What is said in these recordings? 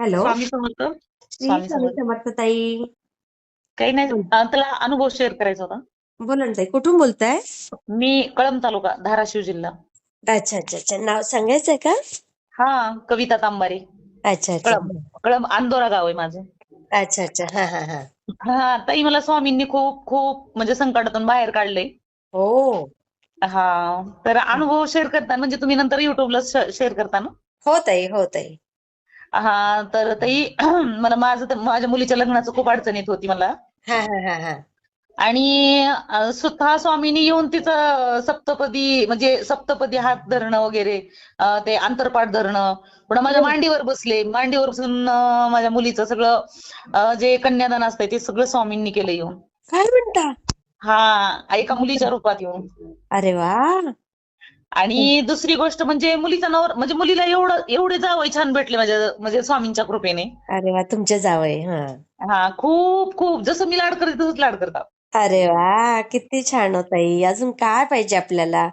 Hello. Swami Samarth. Shri Swami Swami Samarth. समर्थ ताई. काही नाही. अं, त्याला अनुभव शेअर करायचा होता. बोला ना ताई कुठून बोलताय? मी कळंब तालुका धाराशिव जिल्हा. अच्छा अच्छा अच्छा. नाव सांगायचंय का? हा कविता तांबारे. अच्छा अच्छा. कळंब कळंब अंदोरा गाव आहे माझं. अच्छा अच्छा. हा हा हा. हा ताई मला स्वामींनी खूप खूप म्हणजे संकटातून बाहेर काढले हो. हा तर अनुभव शेअर करताना म्हणजे तुम्ही नंतर युट्यूबला शेअर करता ना? हो ताई हो ताई. हा तर ताई मला माझं तर माझ्या मुलीच्या लग्नाचं खूप अडचण येत होती मला. हा हा हा हा. आणि अ, स्वतः स्वामींनी येऊन तिचं सप्तपदी म्हणजे सप्तपदी हात धरणं वगैरे अ, ते अंतरपाठ धरणं पुन्हा माझ्या हो. मांडीवर बसले. मांडीवर बसून अ, माझ्या मुलीचं सगळं अ, जे कन्यादान असतंय ते सगळं स्वामींनी केलं येऊन. काय म्हणता? हा एका मुलीच्या रूपात येऊन. अरे वा! आणि दुसरी गोष्ट म्हणजे मुलीचा नवर म्हणजे मुलीला एवढं एवढे जावई छान भेटले माझ्या म्हणजे स्वामींच्या कृपेने. अरे वा तुमचे जावई हा. हा खूप खूप. जसं मी लाड करते तसंच लाड करतात. अरे वा किती छान हो ताई. अजून काय पाहिजे आपल्याला?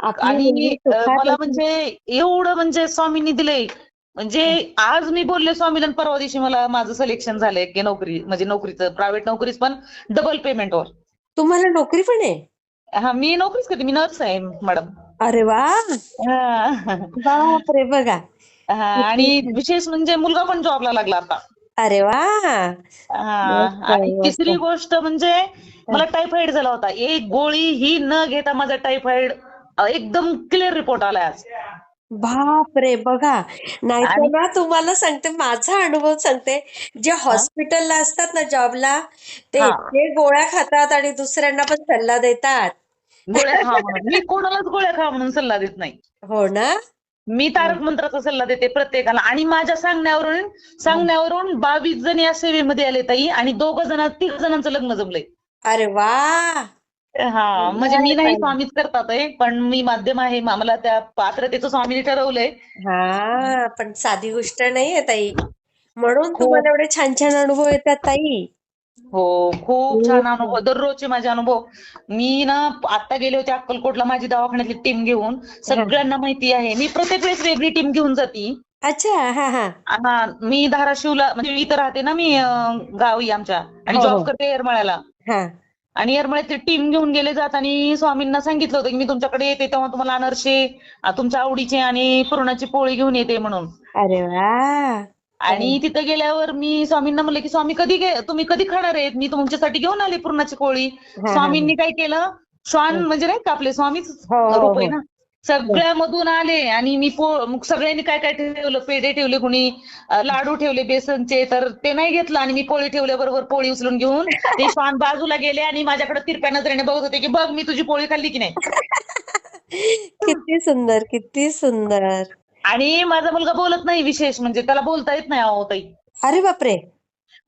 आपली आणि मला म्हणजे एवढं म्हणजे स्वामींनी दिलंय. म्हणजे आज मी बोलले स्वामीला परवा दिवशी मला माझं सिलेक्शन झालंय की नोकरी म्हणजे नोकरीचं प्रायव्हेट नोकरीच पण डबल पेमेंटवर तुम्हाला नोकरी पण आहे? हा मी नोकरीच करते मी नर्स आहे मॅडम अरे वा. हा. बापरे बघा. हा, आणि विशेष म्हणजे मुलगा पण जॉबला लागला आता. अरे वा. हा आणि मस्त. तिसरी गोष्ट म्हणजे मला टायफॉइड झाला होता. एक गोळी ही न घेता माझा टायफॉइड एकदम क्लिअर रिपोर्ट आलाय आज. बापरे बघा. नाहीतर आणि- ना तुम्हाला सांगते माझा अनुभव सांगते. जे हॉस्पिटलला असतात ना जॉबला ते हा. ते गोळ्या खातात आणि दुसऱ्यांना पण सल्ला देतात. गोळ्या खा म्हणून. मी कोणालाच गोळ्या खा म्हणून सल्ला देत नाही. हो ना? मी तारक मंत्राचा सल्ला देते प्रत्येकाला. आणि माझ्या सांगण्यावरून सांगण्यावरून बावीस जण या सेवेमध्ये आले ताई. आणि दोघ जण तिघ जणांचं लग्न जमलंय. अरे वा! हा म्हणजे मी नाही. स्वामीच करतात आहे पण मी माध्यम आहे. मला त्या पात्रतेचं स्वामीने ठरवलंय. हा पण साधी गोष्ट नाहीये ताई. म्हणून. तुम्हाला एवढे छान छान अनुभव येतात ताई. हो खूप छान अनुभव. दररोजचे माझे अनुभव. मी ना आता गेले होते अक्कलकोटला माझी दवाखान्यातली टीम घेऊन. सगळ्यांना माहिती आहे. मी प्रत्येक वेळेस वेगळी टीम घेऊन जाती. अच्छा हा हा. हा मी धाराशिवला म्हणजे मी इथं राहते ना मी अं, गावी आमच्या. आणि हो, हो. जॉब करते येरमाळ्याला. हा. आणि येरमाळ्याची टीम घेऊन गेले जात आणि स्वामींना सांगितलं होतं की मी तुमच्याकडे येते तेव्हा तुम्हाला अनारसे अं, तुमच्या आवडीचे आणि पुरणाची पोळी घेऊन येते म्हणून. अरे वा! आणि तिथं गेल्यावर मी स्वामींना म्हणले की स्वामी कधी तुम्ही कधी खाणार आहेत? मी तुमच्यासाठी घेऊन आले पुरणाची पोळी हा. स्वामींनी काय केलं? श्वान म्हणजे नाही का आपले स्वामीच हो, हो, रूप आहे हो. ना? सगळ्यामधून आले आणि मी सगळ्यांनी काय काय ठेवलं? पेढे ठेवले कुणी लाडू ठेवले बेसनचे तर ते नाही घेतलं आणि मी पोळी ठेवल्याबरोबर पोळी उचलून घेऊन ते श्वान बाजूला गेले आणि माझ्याकडे तिरप्या नजरेने बघत होते की बघ मी तुझी पोळी खाल्ली की नाही? किती सुंदर किती सुंदर. आणि माझा मुलगा बोलत नाही विशेष म्हणजे त्याला बोलता येत नाही अहो ताई. अरे बापरे.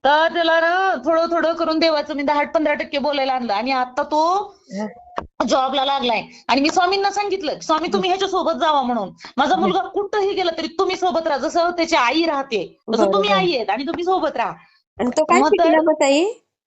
तर त्याला ना थोडं थोडं करून देवाचं मी दहा पंधरा टक्के बोलायला आणलं. आणि आता तो जॉबला लागलाय. आणि मी स्वामींना सांगितलं स्वामी तुम्ही ह्याच्या सोबत जावा म्हणून. माझा मुलगा कुठंही गेला तरी तुम्ही सोबत राहा. जसं त्याची आई राहते तसं तुम्ही. आई आहेत आणि तुम्ही सोबत राहा. आणि तो काय मग तर- शिकला मग ताई?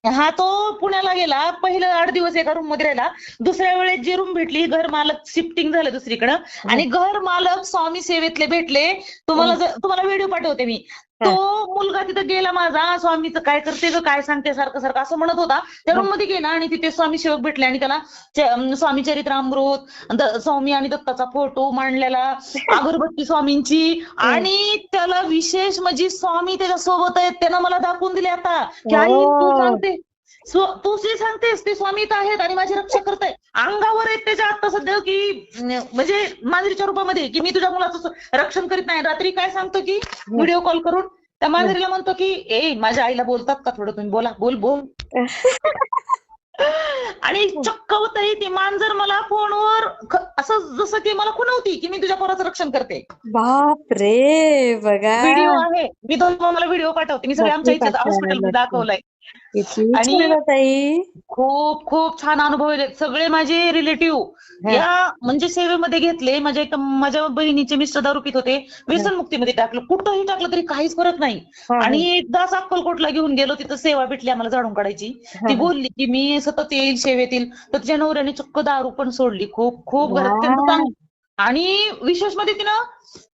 हा तो पुण्याला गेला. पहिलं आठ दिवस एका रूममध्ये राहिला. दुसऱ्या वेळेस जी रूम भेटली घर मालक शिफ्टिंग झालं दुसरीकडं. आणि घर मालक स्वामी सेवेतले भेटले. तुम्हाला जर- तुम्हाला व्हिडिओ पाठवते मी. तो मुलगा तिथं गेला माझा स्वामीचं काय करते ग काय सांगते सारखं सारखं असं म्हणत होता. त्या रूममध्ये गेला आणि तिथे स्वामी सेवक भेटले आणि त्याला स्वामी चरित्रामृत स्वामी आणि दत्ताचा फोटो मांडलेला अगरबत्ती स्वामींची. आणि त्याला विशेष म्हणजे स्वामी त्याच्या सोबत आहेत त्यानं मला दाखवून दिले आता. की आई तू हो. सांगते स्व- तू जे सांगतेस ते स्वामी इथं आहेत आणि माझी रक्षा करताय. अंगावर आहेत त्याच्या आता सध्या की म्हणजे मांजरीच्या रूपामध्ये की मी तुझ्या मुलाचं रक्षण करीत नाही. रात्री काय सांगतो की व्हिडिओ कॉल करून त्या मांजरीला म्हणतो की ए माझ्या आईला बोलतात का थोडं तुम्ही? बोला बोल बोल. आणि चक्क होतंय ती मांजर मला फोनवर असं जसं की मला खुणवती की मी तुझ्या पोराचं रक्षण करते. बाप रे बघा. व्हिडिओ आहे. मी तो मला व्हिडिओ पाठवते. मी सगळे आमच्या इथे हॉस्पिटल. दाखवलंय. आणि- खूप खूप छान अनुभव सगळे माझे रिलेटिव्ह. या म्हणजे सेवेमध्ये घेतले. माझ्या एका माझ्या बहिणीचे मिस्टर दारू पित होते. व्यसन मुक्तीमध्ये टाकलं. कुठंही टाकलं तरी काहीच फरक नाही. आणि एकदाच अक्कलकोटला घेऊन गेलो तिथं सेवा भेटली आम्हाला झाडून काढायची. ती बोलली की मी सतत येईल सेवेतील. तर तिच्या नवऱ्याने चक्क दारू पण सोडली. खूप खूप घरात आणि विशेषमध्ये तिनं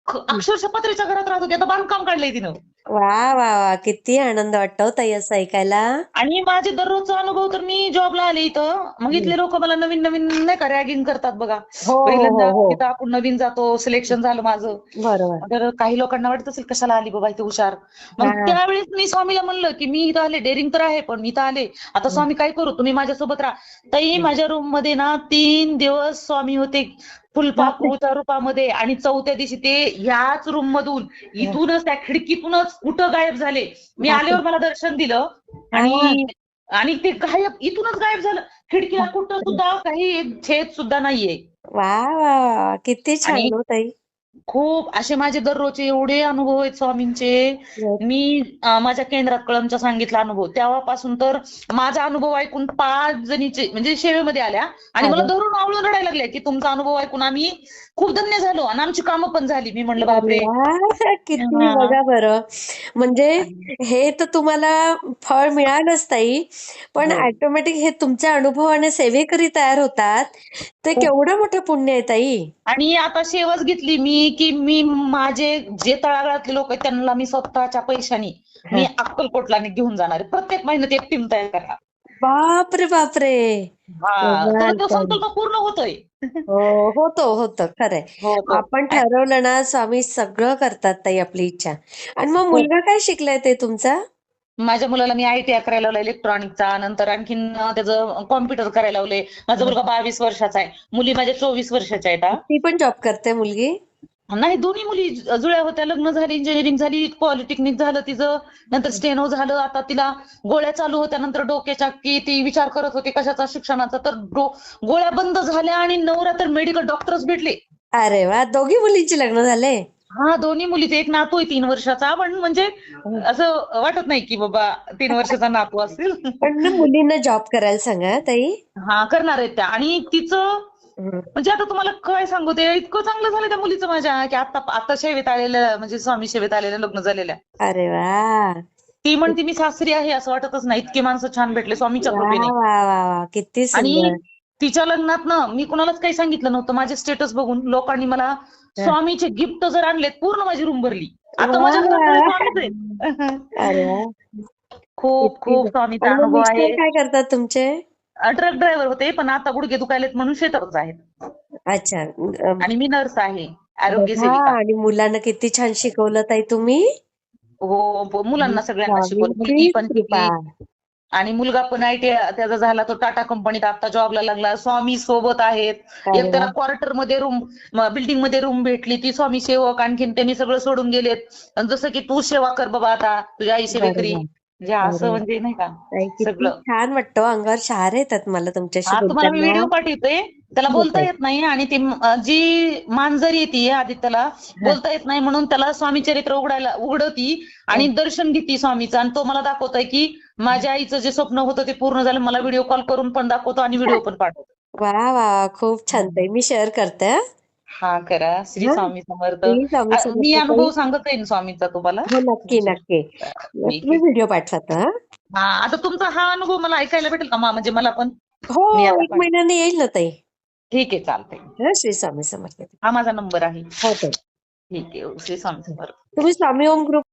ख- अक्षरशः पत्र्याच्या घरात राहत होती. आता बांधकाम काढलंय तिनं. वा वा वा. किती आनंद वाटतो ताई असं ऐकायला. आणि माझे दररोजचा अनुभव तर मी जॉबला आले इथं. मग इथले लोक मला नवीन नवीन नाही का रॅगिंग करतात बघा. हो हो पहिल्यांदा हो. तिथं आपण नवीन जातो सिलेक्शन झालं माझं. बरोबर. तर काही लोकांना वाटत असेल कशाला आली बाबा इथे हुशार? मग हा. त्यावेळेस मी स्वामीला म्हणलं की मी इथं आले डेअरिंग तर आहे पण मी इथं आले. आता स्वामी काय करू? तुम्ही माझ्यासोबत राहा. ताई माझ्या रूममध्ये ना तीन दिवस स्वामी होते. फुलपाखरूच्या रूपामध्ये आणि चौथ्या दिवशी ते ह्याच रूम मधून इथूनच त्या खिडकीतूनच कुठं गायब झाले? मी. आल्यावर मला दर्शन दिलं आणि आणि ते गायब इथूनच गायब झालं. खिडकीला कुठं सुद्धा काही छेद सुद्धा नाहीये. वा वा किती छान हो ताई. खूप असे माझे दररोजचे एवढे अनुभव आहेत स्वामींचे. मी अं, माझ्या केंद्रात कळमचा सांगितला अनुभव. तेव्हापासून तर माझा अनुभव ऐकून पाच जणीचे म्हणजे सेवेमध्ये आल्या. आणि मला अरे. धरून आवळून रडायला लागल्या की तुमचा अनुभव ऐकून आम्ही खूप धन्य झालो आणि आमची कामं पण झाली. मी म्हणलं बापरे. वा, किती हा. बघा बरं. म्हणजे हे तर तुम्हाला फळ मिळालंच ताई. पण हो. ऑटोमॅटिक हे तुमच्या अनुभवाने सेवेकरी तयार होतात. ते हो. केवढं मोठं पुण्य आहे ताई. आणि आता शेवच घेतली मी. की मी माझे जे तळागाळातले लोक आहेत त्यांना मी स्वतःच्या पैशानी मी अक्कलकोटला घेऊन जाणार. प्रत्येक महिन्यात एक टीम तयार करा बापरे बापरे. हा तो. संकल्प पूर्ण होतोय. हो होतो होतं. खरंय. हो. आपण ठरवलं ना स्वामी सगळं करतात ताई आपली इच्छा. आणि मग मुलगा काय शिकलाय ते तुमचा? माझ्या मुलाला मी आयटीआय करायला लावलं इलेक्ट्रॉनिकचा. नंतर आणखीन त्याचं कॉम्प्युटर करायला लावले माझा मुलगा बावीस वर्षाचा आहे. मुली माझ्या चोवीस वर्षाच्या आहेत. ती पण जॉब करते मुलगी? नाही दोन्ही मुली जुळ्या होत्या. लग्न झाली इंजिनिअरिंग झाली पॉलिटेक्निक झालं तिचं. नंतर स्टेनो झालं. आता तिला गोळ्या चालू होत्या. नंतर डोक्याच्या की ती विचार करत होती कशाचा शिक्षणाचा. तर गोळ्या बंद झाल्या आणि नवरा तर मेडिकल डॉक्टरच भेटले. अरे वा दोघी मुलींची लग्न झाले. हा दोन्ही मुलीचे एक नातू आहे तीन वर्षाचा. पण म्हणजे असं वाटत नाही की बाबा तीन वर्षाचा नातू असेल. पण मुलींना जॉब करायला सांगा ताई. हा करणार आहेत त्या. आणि तिचं. म्हणजे आता तुम्हाला काय सांगू ते इतकं चांगलं झालं त्या मुलीचं माझ्या की आता आता सेवेत आलेल्या म्हणजे स्वामी सेवेत आलेल्या लग्न झालेल्या. अरे वा. ती म्हणते मी सासरी आहे असं वाटतच नाही. इतके माणसं छान भेटले स्वामीच्या कृपेने. वा वा वा. किती आणि सुंदर. तिच्या लग्नात ना मी कुणालाच काही सांगितलं नव्हतं. माझे स्टेटस बघून लोकांनी मला स्वामीचे गिफ्ट जर आणलेत पूर्ण माझी रूम भरली. आता. माझ्या घरात स्वामीच अरे वा. खूप खूप स्वामीचा आणि अनुभव आहे. काय करतात तुमचे? ट्रक ड्रायव्हर होते पण आता गुडघे दुखायलेत म्हणून शेतातच आहेत. अच्छा. अं, आणि मी नर्स आहे आरोग्य बघा, सेविका. आणि मुलांना किती छान शिकवलं ताई तुम्ही? हो ब- मुलांना सगळ्यांना शिकवलं. स्वामींची पण कृपा. शिकली आणि मुलगा पण आयटी त्याचा झाला तो टाटा कंपनीत आता जॉबला लागला. स्वामी सोबत आहेत. अरे एक त्याला वा. क्वार्टरमध्ये रूम बिल्डिंगमध्ये रूम भेटली. ती स्वामी सेवक आणखीन त्यांनी सगळं सोडून गेलेत. आणि जसं की तू सेवा कर बाबा आता तुझ्या आई सेवेकरी. बरोबर. म्हणजे असं बरोबर. म्हणजे नाही का ताई, किती सगळं. छान वाटतं अंगावर शहारे येतात मला तुमच्याशी हा तुम्हाला मी बोलताना व्हिडिओ पाठवते. त्याला ठीक बोलता. येत नाही आणि ती म- जी मांजर येते आदित्यला बोलता येत नाही म्हणून त्याला स्वामी चरित्र उघडायला उघडती आणि दर्शन घेते स्वामीचं. आणि तो मला दाखवतोय की माझ्या आईचं जे स्वप्न होतं ते पूर्ण झालं. मला व्हिडिओ कॉल करून पण दाखवतो आणि व्हिडिओ पण पाठवतो. वा वा वा. खूप छान ताई. मी शेअर करते हं. हा करा. श्री हा. स्वामी समर्थ. आ- मी. अनुभव सांगत येईन स्वामीचा तुम्हाला. हो नक्की नक्की. ठीक तुम्ही आहे. व्हिडिओ पाठवत हं. हा आता तुमचा हा अनुभव मला ऐकायला भेटेल का मा- म्हणजे मला पण. हो मी आता एक महिन्याने येईल ना ताई? ठीक आहे चालतंय. हं, श्री स्वामी समर्थ हा माझा नंबर आहे. हो ताई. ठीक आहे श्री स्वामी समर्थ. तुम्ही स्वामी ओम ग्रुप